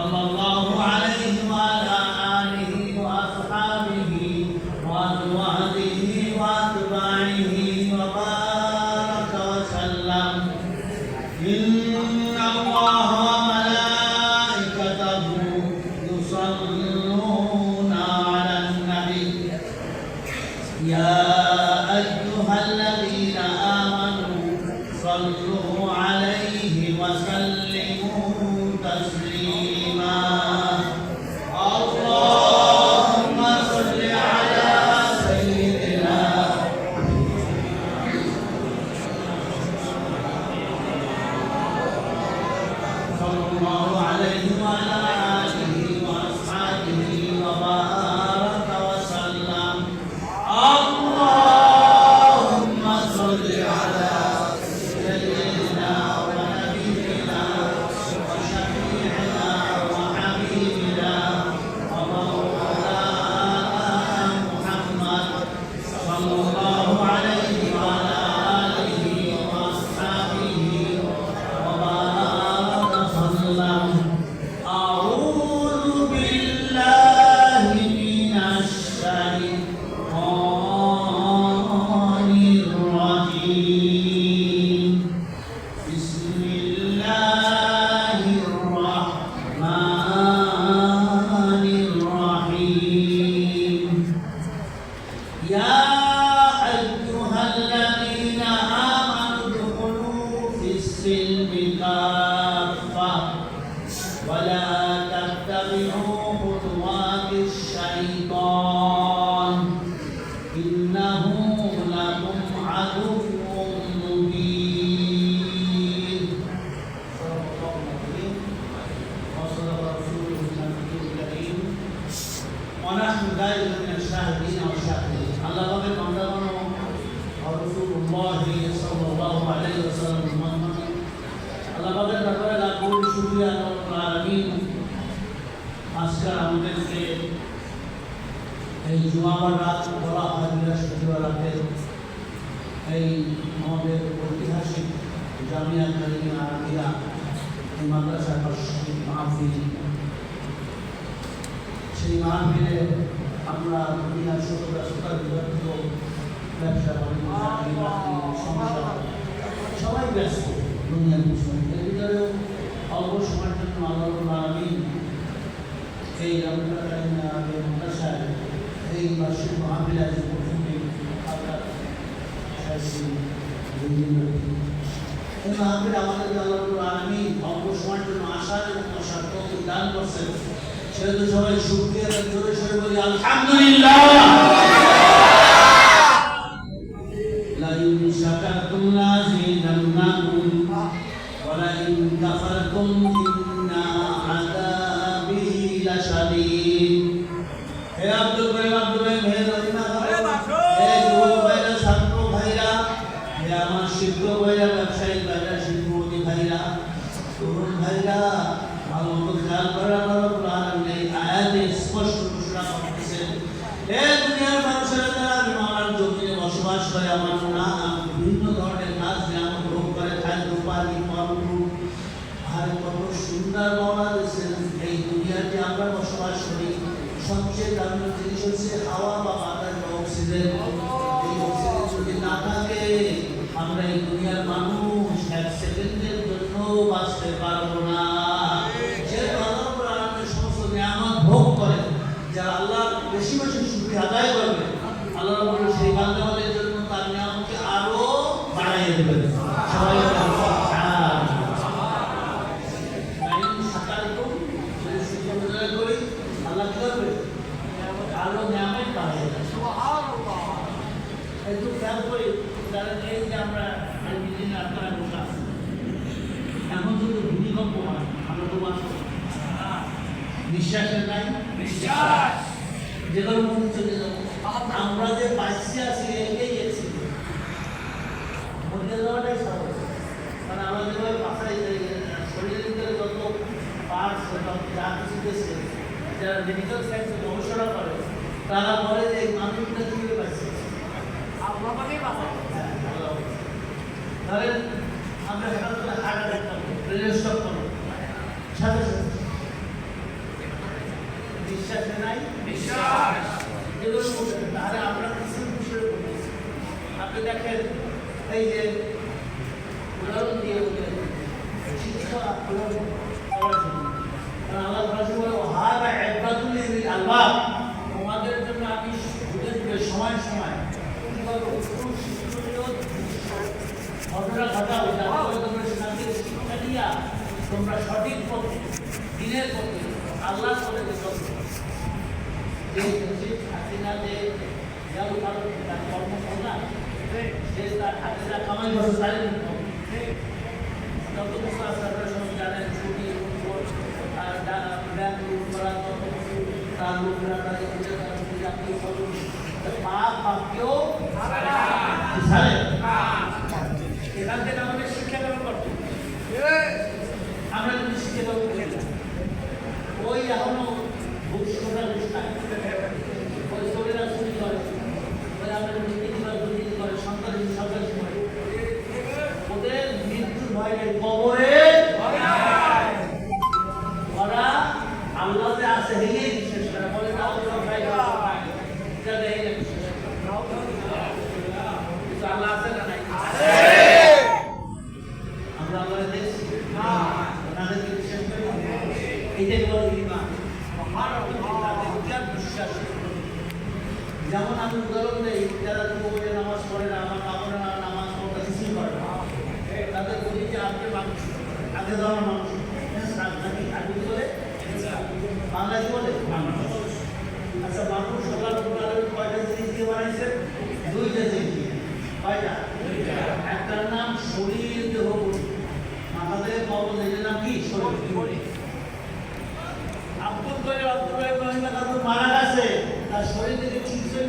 صلى الله عليه وعلى آله وأصحابه وأزواجه وأتباعه وبارك وسلم. إن الله وملائكته يصلون على النبي. يا ونحن دائما من الشاهدين والشاكرين الله بابك عندنا ورسول الله صلى الله عليه وسلم محمد আল্লাহ পাকের ব্যাপারে লাখ কোটি শুকরিয়া আল্লাহ আলামিন আজকাল আমাদেরকে এই জুমাবার রাত বলা হয় বৃহস্পতিবার রাতে এই আমাদের ঐতিহাসিক জামিয়া কালিমা আরবিয়া এই মাদ্রাসার বার্ষিক মাহফিল সেই মাহফিলে আমরা দুনিয়ার ছোট ব্যস্ততার বিভক্ত ব্যবসা বাণিজ্য চাকরি বাকরি সংসার সবাই ব্যস্ত দুনিয়ার পিছনে এর ভিতরেও অল্প সময়ের জন্য আল্লাহ আলমিন এই রমজানের মাদ্রাসায় এই বার্ষিক মাহফিলে আজ প্রথমে আপনার এই মাহফিল আমাদের আল্লাহ আলমিন অল্প সময়ের জন্য আসার এবং বসার তৌফিক দান করছেন সেহেতু সবাই শুক্রিয়া জোরে সরে বলি আলহামদুলিল্লাহ لئن شكرتم لازيدنكم ولئن كفرتم إن عذابي لشديد Gracias. নিঃশ্বাসের নাই? যে কোনো মুহূর্তে চলে যাব আমরা যে বাঁচতে আছি এগিয়ে গেছি। মরে যাওয়াটাই সহজ। কারণ আমরা যেভাবে বাসায় শরীরের ভিতরে যত পার্টস যা কিছু গেছে যারা মেডিকেল সায়েন্সে গবেষণা করে তারা বলে যে মানুষটা কীভাবে আল্লাহ ধরেন আমরা করে হার্ট অ্যাটাক করব সাথে সাথে। বিশ্বাসে নাই এগুলো বলতে তাহলে আমরা কিছু বিষয়ে বলতেছি আপনি দেখেন এই যে উদাহরণ দিয়ে বলে শিক্ষা উদাহরণ করার জন্য কারণ আল্লাহ রাসূল বলে হাদা ইবাদুল লিল আলবাব তোমাদের জন্য আমি যুগে যুগে সময় সময় কীভাবে উত্তম শিক্ষণীয় ঘটনা ঘটাবো যা তোমরা সঠিক পথে দিনের পথে আল্লাহ করে যে চলতে যে শেখ হাসিনা যে জাল ভারত তার কর্মকর্তা সে তার হাসিনা কামাই দিতে হবে। যত কিছু আছে আপনারা সব জানেন ছুটি ব্যাংক লুট করা যত কিছু তার লোকরা তাদের খুঁজে তারা খুঁজে আপনি বলুন পাপ পাপকেও ছাড়ে এখান থেকে আমাদের শিক্ষা গ্রহণ করতে হবে। আমরা যদি শিক্ষা গ্রহণ করি না, ওই এখনও ভবিষ্যৎটা নাই ওই শরীরা চুরি করে ওই আমরা দুর্নীতি করে দুর্নীতি করে সন্ত্রাসী সন্ত্রাসী করে ওদের মৃত্যুর ভয় নেই কবরে ওরা আল্লাহ যে আছে হেয়ে বিশ্বাস করে বলে তাও তো ভাই এটা দেখে বিশ্বাস করে কিন্তু আল্লাহ আছে না নাই আমরা আল্লাহ দেখছি ওনাদেরকে বিশ্বাস করি এটাই বলে ইমান তাদের বিশ্বাস আমি উদাহরণ দেই যারা দুপুরে নামাজ পড়ে না, আমার কাপড়ে না, নামাজ পড়তে কিছুই করে না। তাদের বলি যে আজকে মানুষ আগে ধরনের মানুষ। নাকি আগে বলে বাংলা? কি বলে? আচ্ছা মানুষ সকাল সকালে কয়টা জিনিস দিয়ে বানাইছে দুইটা জিনিস কয়টা? একটার নাম শরীর দেহ মাথাতে কবল এটার নাম কি? শরীর আব্দুল করে আব্দুল মারা গেছে। তার শরীর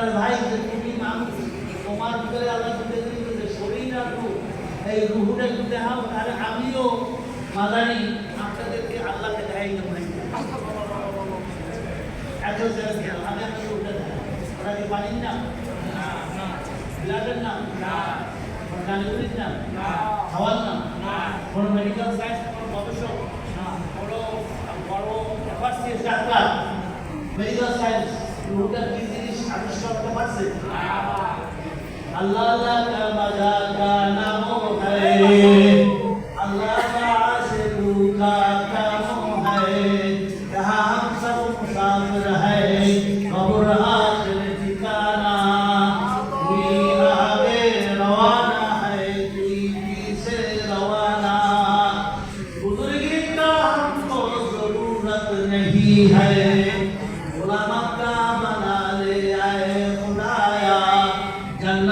তার ভাই যে তুমি মানুষ তোমার ভিতরে আল্লাহ তুলে দিয়েছে শরীর আর রূহ এই রুহুটা একটু দেখাও, তাহলে আমিও মাদানি আপনাদেরকে আল্লাহকে দেখাই দেবো এত আমি আপনাকে উঠে দেখাই? ওরা কি পানির নাম? ব্লাডের নাম? গানগুলির নাম? খাওয়ার নাম? কোনো মেডিকেল সায়েন্স কোনো গবেষক? কোনো বড় মেডিকেল সায়েন্স রোগের কি জিনিস আবিষ্কার করতে পারছে अल्लाह अल्लाह का मजा का नामो है अल्लाह का आशिकू का कामो है यहाँ हम सब मुसाफिर है कब्र आखिर ठिकाना कोई आगे रवाना है कोई पीछे रवाना बुजुर्गी का हमको जरूरत नहीं है गुलामा का बना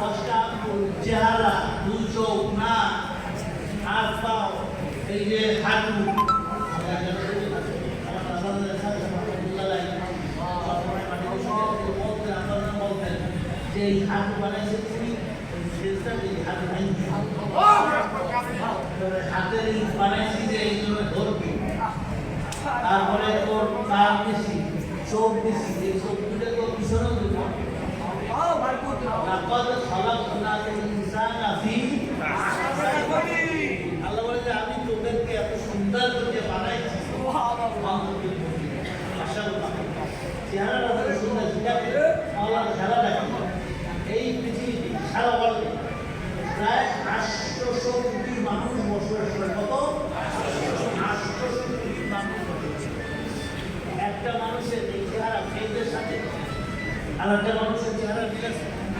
হাত চেহারা চোখ না হাত পাও এই যে হাঁটু তারপরে তোর কান দিছি চোখ দিছি এই চোখ দুটো তো পিছনেও আল্লাহ এত সুন্দর করে বানাইছি কত সুন্দর। সেটা আল্লাহ এই পৃথিবীতে সারা বলতে প্রায় আটশোশো কোটি মানুষ বসবাস করে, কত? মানুষ একটা মানুষের চেহারা, মেয়েদের সাথে একটা মানুষের চেহারা